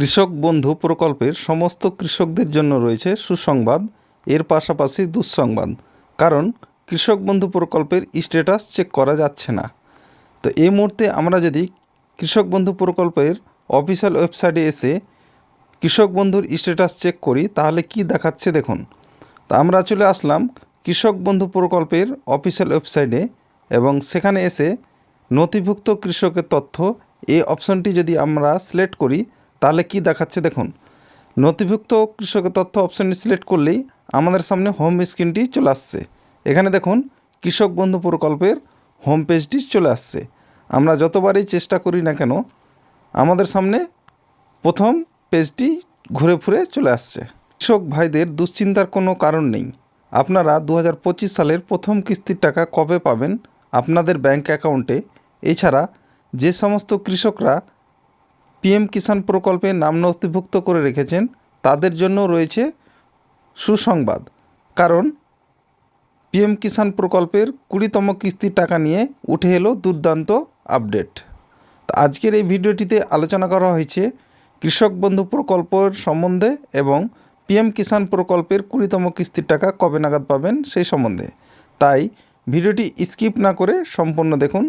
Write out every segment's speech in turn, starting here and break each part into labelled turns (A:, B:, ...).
A: কৃষক বন্ধু প্রকল্পের সমস্ত কৃষকদের জন্য রয়েছে সুসংবাদ, এর পাশাপাশি দুঃসংবাদ। কারণ কৃষক বন্ধু প্রকল্পের স্ট্যাটাস চেক করা যাচ্ছে না। তো এই মুহূর্তে আমরা যদি কৃষক বন্ধু প্রকল্পের অফিসিয়াল ওয়েবসাইটে এসে কৃষক বন্ধুর স্ট্যাটাস চেক করি, তাহলে কি দেখাচ্ছে দেখুন। তা আমরা চলে আসলাম কৃষক বন্ধু প্রকল্পের অফিসিয়াল ওয়েবসাইটে এবং সেখানে এসে নথিভুক্ত কৃষকের তথ্য, এই অপশনটি যদি আমরা সিলেক্ট করি তাহলে কি দেখাচ্ছে দেখুন। নথিভুক্ত কৃষকের তথ্য অপশনটি সিলেক্ট করলেই আমাদের সামনে হোম স্ক্রিনটি চলে আসছে। এখানে দেখুন, কৃষক বন্ধু প্রকল্পের হোম পেজটি চলে আসছে। আমরা যতবারই চেষ্টা করি না কেন, আমাদের সামনে প্রথম পেজটি ঘুরে ফুরে চলে আসছে। কৃষক ভাইদের দুশ্চিন্তার কোনো কারণ নেই। আপনারা দু হাজার পঁচিশ সালের প্রথম কিস্তির টাকা কবে পাবেন আপনাদের ব্যাংক অ্যাকাউন্টে এছাড়া যে সমস্ত কৃষকরা পিএম কিষাণ প্রকল্পে নাম নথিভুক্ত করে রেখেছেন, তাদের জন্য রয়েছে সুসংবাদ। কারণ, পিএম কিষাণ প্রকল্পের কুড়িতম কিস্তির টাকা নিয়ে উঠে এলো দুর্দান্ত আপডেট। তো আজকের এই ভিডিওটিতে আলোচনা করা হয়েছে কৃষক বন্ধু প্রকল্পের সম্বন্ধে এবং পিএম কিষাণ প্রকল্পের কুড়িতম কিস্তির টাকা কবে নাগাদ পাবেন সেই সম্বন্ধে। তাই ভিডিওটি স্কিপ না করে সম্পূর্ণ দেখুন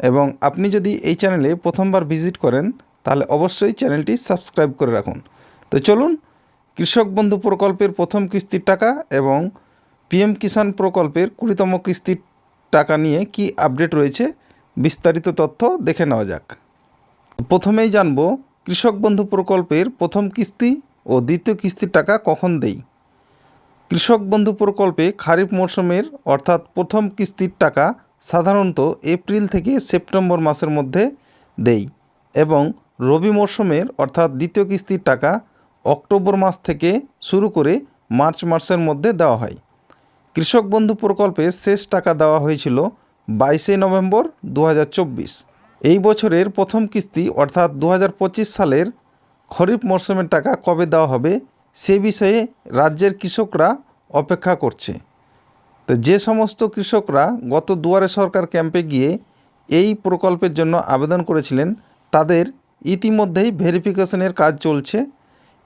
A: এবং আপনি যদি এই চ্যানেলে প্রথমবার ভিজিট করেন তাহলে অবশ্যই চ্যানেলটি সাবস্ক্রাইব করে রাখুন। তো চলুন, কৃষক বন্ধু প্রকল্পের প্রথম কিস্তির টাকা এবং পিএম কিষাণ প্রকল্পের কুড়িতম কিস্তির টাকা নিয়ে কি আপডেট রয়েছে, বিস্তারিত তথ্য দেখে নেওয়া যাক। প্রথমেই জানব, কৃষক বন্ধু প্রকল্পের প্রথম কিস্তি ও দ্বিতীয় কিস্তির টাকা কখন দেই? কৃষক বন্ধু প্রকল্পে খারিফ মরশুমের অর্থাৎ প্রথম কিস্তির টাকা সাধারণত এপ্রিল থেকে সেপ্টেম্বর মাসের মধ্যে দেই। এবং রবি মরশুমের অর্থাৎ দ্বিতীয় কিস্তির টাকা অক্টোবর মাস থেকে শুরু করে মার্চ মাসের মধ্যে দেওয়া হয়। কৃষক বন্ধু প্রকল্পের শেষ টাকা দেওয়া হয়েছিল বাইশে নভেম্বর দু হাজার চব্বিশ। এই বছরের প্রথম কিস্তি, অর্থাৎ দু হাজার পঁচিশ সালের খরিফ মরশুমের টাকা কবে দেওয়া হবে, সে বিষয়ে রাজ্যের কৃষকরা অপেক্ষা করছে। তো যে সমস্ত কৃষকরা গত দুয়ারে সরকার ক্যাম্পে গিয়ে এই প্রকল্পের জন্য আবেদন করেছিলেন তাদের ইতিমধ্যেই ভেরিফিকেশনের কাজ চলছে।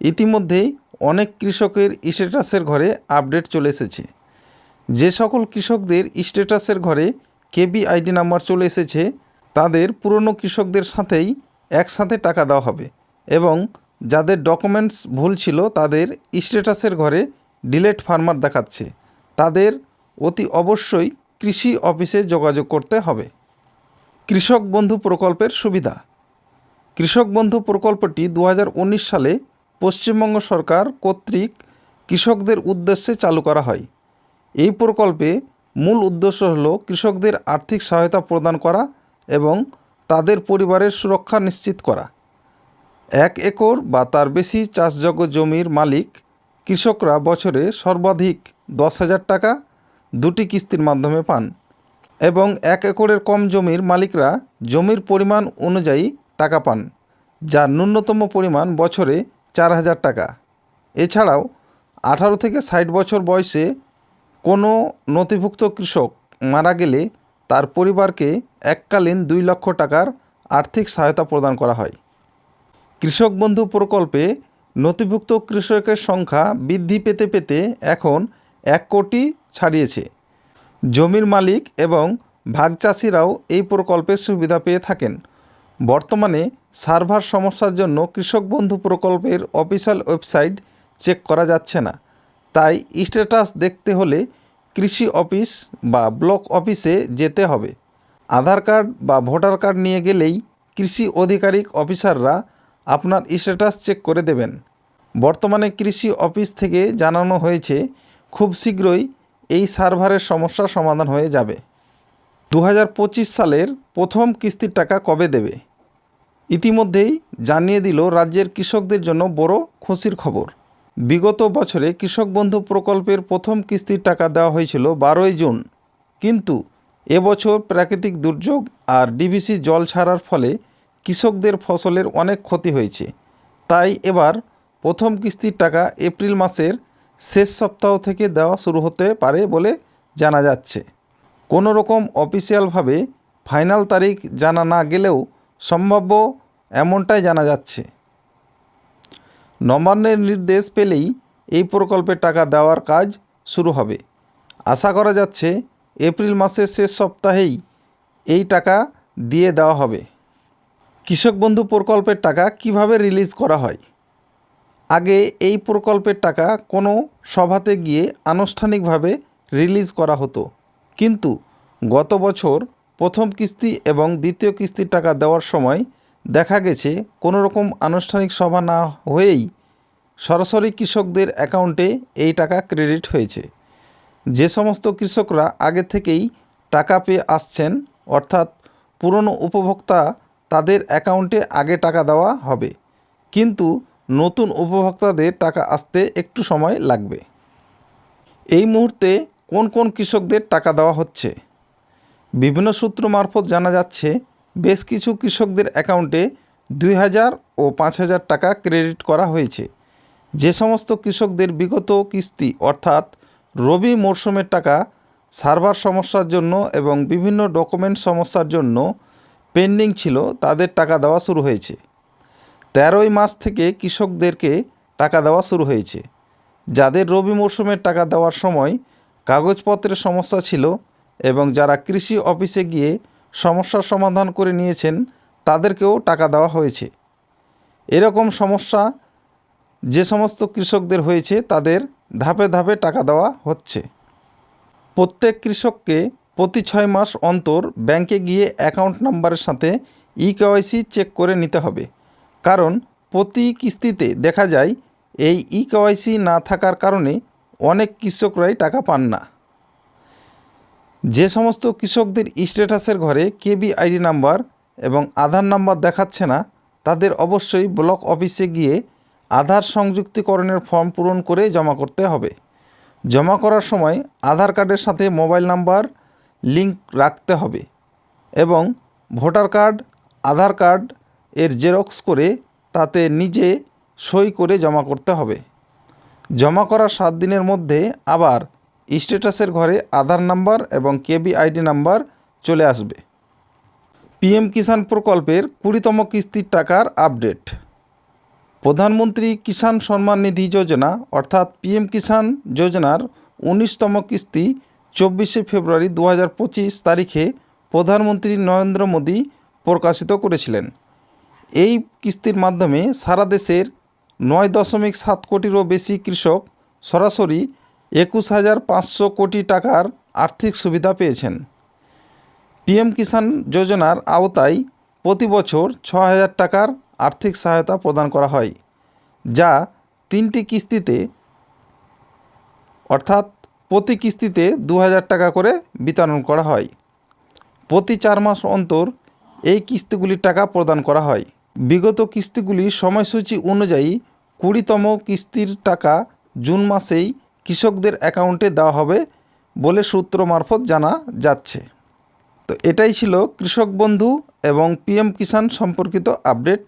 A: ইতিমধ্যেই অনেক কৃষকের স্ট্যাটাসের ঘরে আপডেট চলে এসেছে। যে সকল কৃষকদের স্ট্যাটাসের ঘরে কেবি আইডি নাম্বার চলে এসেছে, তাদের পুরনো কৃষকদের সাথেই একসাথে টাকা দেওয়া হবে এবং যাদের ডকুমেন্টস ভুল ছিল তাদের স্ট্যাটাসের ঘরে ডিলেট ফার্মার দেখাচ্ছে। তাদের অতি অবশ্যই কৃষি অফিসে যোগাযোগ করতে হবে। কৃষক বন্ধু প্রকল্পের সুবিধা। কৃষক বন্ধু প্রকল্পটি দু হাজার উনিশ সালে পশ্চিমবঙ্গ সরকার কর্তৃক কৃষকদের উদ্দেশ্যে চালু করা হয়। এই প্রকল্পে মূল উদ্দেশ্য হল কৃষকদের আর্থিক সহায়তা প্রদান করা এবং তাদের পরিবারের সুরক্ষা নিশ্চিত করা। এক একর বা তার বেশি চাষযোগ্য জমির মালিক কৃষকরা বছরে সর্বাধিক দশ হাজার টাকা দুটি কিস্তির মাধ্যমে পান এবং এক একরের কম জমির মালিকরা জমির পরিমাণ অনুযায়ী টাকা পান, যার ন্যূনতম পরিমাণ বছরে চার হাজার টাকা। এছাড়াও, আঠারো থেকে ষাট বছর বয়সে কোনো নথিভুক্ত কৃষক মারা গেলে তার পরিবারকে এককালীন দুই লক্ষ টাকার আর্থিক সহায়তা প্রদান করা হয়। কৃষক বন্ধু প্রকল্পে নথিভুক্ত কৃষকের সংখ্যা বৃদ্ধি পেতে পেতে এখন এক কোটি ছাড়িয়েছে। জমির মালিক এবং ভাগচাষিরাও এই প্রকল্পের সুবিধা পেয়ে থাকেন। বর্তমানে সার্ভার সমস্যার জন্য কৃষক বন্ধু প্রকল্পের অফিসিয়াল ওয়েবসাইট চেক করা যাচ্ছে না। তাই স্ট্যাটাস দেখতে হলে কৃষি অফিস বা ব্লক অফিসে যেতে হবে। আধার কার্ড বা ভোটার কার্ড নিয়ে গেলেই কৃষি আধিকারিক অফিসাররা আপনার স্ট্যাটাস চেক করে দেবেন। বর্তমানে কৃষি অফিস থেকে জানানো হয়েছে, খুব শীঘ্রই এই সার্ভারের সমস্যা সমাধান হয়ে যাবে। দু হাজার পঁচিশ সালের প্রথম কিস্তির টাকা কবে দেবে? ইতিমধ্যেই জানিয়ে দিল রাজ্যের কৃষকদের জন্য বড় খুশির খবর। বিগত বছরে কৃষক বন্ধু প্রকল্পের প্রথম কিস্তির টাকা দেওয়া হয়েছিল বারোই জুন। কিন্তু এবছর প্রাকৃতিক দুর্যোগ আর ডিভিসি জল ছাড়ার ফলে কৃষকদের ফসলের অনেক ক্ষতি হয়েছে। তাই এবার প্রথম কিস্তির টাকা এপ্রিল মাসের শেষ সপ্তাহ থেকে দেওয়া শুরু হতে পারে বলে জানা যাচ্ছে। কোনো রকম অফিসিয়ালভাবে ফাইনাল তারিখ জানা না গেলেও সম্ভাব্য এমনটাই জানা যাচ্ছে। নবান্নের নির্দেশ পেলেই এই প্রকল্পের টাকা দেওয়ার কাজ শুরু হবে। আশা করা যাচ্ছে এপ্রিল মাসের শেষ সপ্তাহেই এই টাকা দিয়ে দেওয়া হবে। কৃষক বন্ধু প্রকল্পের টাকা কীভাবে রিলিজ করা হয়? আগে এই প্রকল্পের টাকা কোনো সভাতে গিয়ে আনুষ্ঠানিকভাবে রিলিজ করা হতো। কিন্তু গত বছর প্রথম কিস্তি এবং দ্বিতীয় কিস্তির টাকা দেওয়ার সময় দেখা গেছে কোনো রকম আনুষ্ঠানিক সভা না হয়েই সরাসরি কৃষকদের অ্যাকাউন্টে এই টাকা ক্রেডিট হয়েছে। যে সমস্ত কৃষকরা আগে থেকেই টাকা পেয়ে আসছেন, অর্থাৎ পুরনো উপভোক্তা, তাদের অ্যাকাউন্টে আগে টাকা দেওয়া হবে। কিন্তু নতুন উপভোক্তাদের টাকা আসতে একটু সময় লাগবে। এই মুহূর্তে কোন কোন কৃষকদের টাকা দেওয়া হচ্ছে? বিভিন্ন সূত্র মারফত জানা যাচ্ছে, বেশ কিছু কৃষকদের অ্যাকাউন্টে দুই হাজার ও পাঁচ হাজার টাকা ক্রেডিট করা হয়েছে। যে সমস্ত কৃষকদের বিগত কিস্তি, অর্থাৎ রবি মরশুমের টাকা, সার্ভার সমস্যার জন্য এবং বিভিন্ন ডকুমেন্ট সমস্যার জন্য পেন্ডিং ছিল, তাদের টাকা দেওয়া শুরু হয়েছে। তেরোই মাস থেকে কৃষকদেরকে টাকা দেওয়া শুরু হয়েছে। যাদের রবি মরশুমের টাকা দেওয়ার সময় কাগজপত্রের সমস্যা ছিল এবং যারা কৃষি অফিসে গিয়ে সমস্যার সমাধান করে নিয়েছেন, তাদেরকেও টাকা দেওয়া হয়েছে। এরকম সমস্যা যে সমস্ত কৃষকদের হয়েছে, তাদের ধাপে ধাপে টাকা দেওয়া হচ্ছে। প্রত্যেক কৃষককে প্রতি ছয় মাস অন্তর ব্যাংকে গিয়ে অ্যাকাউন্ট নাম্বারের সাথে ই কেওয়াইসি চেক করে নিতে হবে। কারণ প্রতি কিস্তিতে দেখা যায়, এই ই কেওয়াইসি না থাকার কারণে অনেক কৃষকরাই টাকা পান না। যে সমস্ত কৃষকদের স্ট্যাটাসের ঘরে কেবি আইডি নাম্বার এবং আধার নাম্বার দেখাচ্ছে না, তাদের অবশ্যই ব্লক অফিসে গিয়ে আধার সংযুক্তিকরণের ফর্ম পূরণ করে জমা করতে হবে। জমা করার সময় আধার কার্ডের সাথে মোবাইল নাম্বার লিংক রাখতে হবে এবং ভোটার কার্ড, আধার কার্ড এর জেরক্স করে তাতে নিজে সই করে জমা করতে হবে। জমা করার সাত দিনের মধ্যে আবার স্ট্যাটাসের ঘরে আধার নাম্বার এবং কেবি আইডি নাম্বার চলে আসবে। পিএম কিষাণ প্রকল্পের কুড়িতম কিস্তির টাকার আপডেট। প্রধানমন্ত্রী কিষাণ সম্মান নিধি যোজনা, অর্থাৎ পিএম কিষাণ যোজনার উনিশতম কিস্তি চব্বিশে ফেব্রুয়ারি দু হাজার পঁচিশ তারিখে প্রধানমন্ত্রী নরেন্দ্র মোদী প্রকাশিত করেছিলেন। এই কিস্তির মাধ্যমে সারা দেশের নয় দশমিক সাত কোটিরও বেশি কৃষক সরাসরি একুশ হাজার পাঁচশো কোটি টাকার আর্থিক সুবিধা পেয়েছেন। পিএম কিষাণ যোজনার আওতায় প্রতি বছর ছ হাজার টাকার আর্থিক সহায়তা প্রদান করা হয়, যা তিনটি কিস্তিতে অর্থাৎ প্রতি কিস্তিতে দু হাজার টাকা করে বিতরণ করা হয়। প্রতি চার মাস অন্তর এই কিস্তিগুলির টাকা প্রদান করা হয়। বিগত কিস্তিগুলির সময়সূচি অনুযায়ী কুড়িতম কিস্তির টাকা জুন মাসেই কৃষকদের অ্যাকাউন্টে দেওয়া হবে বলে সূত্র মারফত জানা যাচ্ছে। তো এটাই ছিল কৃষক বন্ধু এবং পিএম কিষাণ সম্পর্কিত আপডেট।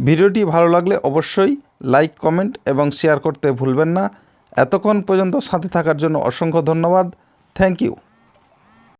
A: ভিডিওটি ভালো লাগলে অবশ্যই লাইক কমেন্ট এবং শেয়ার করতে ভুলবেন না। এতক্ষণ পর্যন্ত সাথে থাকার জন্য অসংখ্য ধন্যবাদ। Thank you